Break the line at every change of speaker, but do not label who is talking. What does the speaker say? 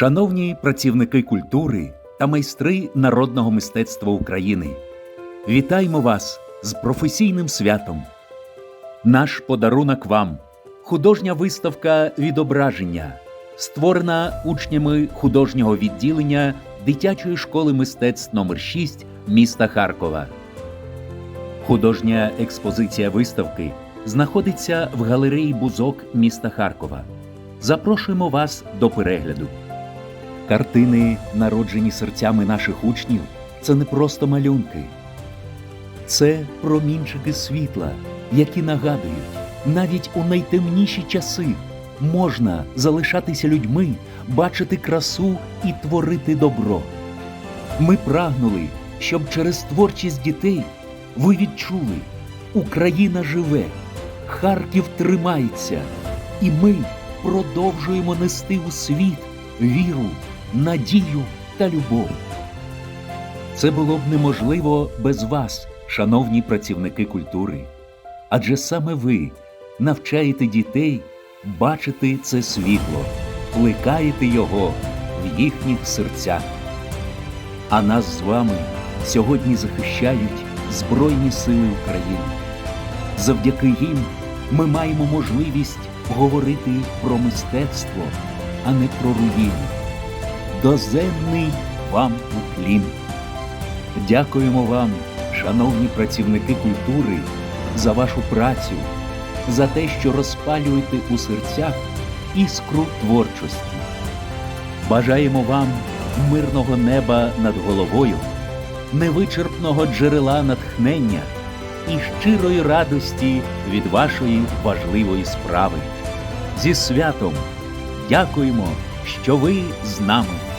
Шановні працівники культури та майстри народного мистецтва України, вітаємо вас з професійним святом. Наш подарунок вам художня виставка відображення, створена учнями художнього відділення дитячої школи мистецтв номер 6 міста Харкова. Художня експозиція виставки знаходиться в галереї Бузок міста Харкова. Запрошуємо вас до перегляду. Картини, народжені серцями наших учнів, це не просто малюнки. Це промінчики світла, які нагадують, навіть у найтемніші часи можна залишатися людьми, бачити красу і творити добро. Ми прагнули, щоб через творчість дітей ви відчули, Україна живе, Харків тримається, і ми продовжуємо нести у світ віру, надію та любов. Це було б неможливо без вас, шановні працівники культури. Адже саме ви навчаєте дітей бачити це світло, плекаєте його в їхніх серцях. А нас з вами сьогодні захищають Збройні Сили України. Завдяки їм ми маємо можливість говорити про мистецтво, а не про руїни. Доземний вам уклін. Дякуємо вам, шановні працівники культури, за вашу працю, за те, що розпалюєте у серцях іскру творчості. Бажаємо вам мирного неба над головою, невичерпного джерела натхнення і щирої радості від вашої важливої справи. Зі святом дякуємо, що ви з нами.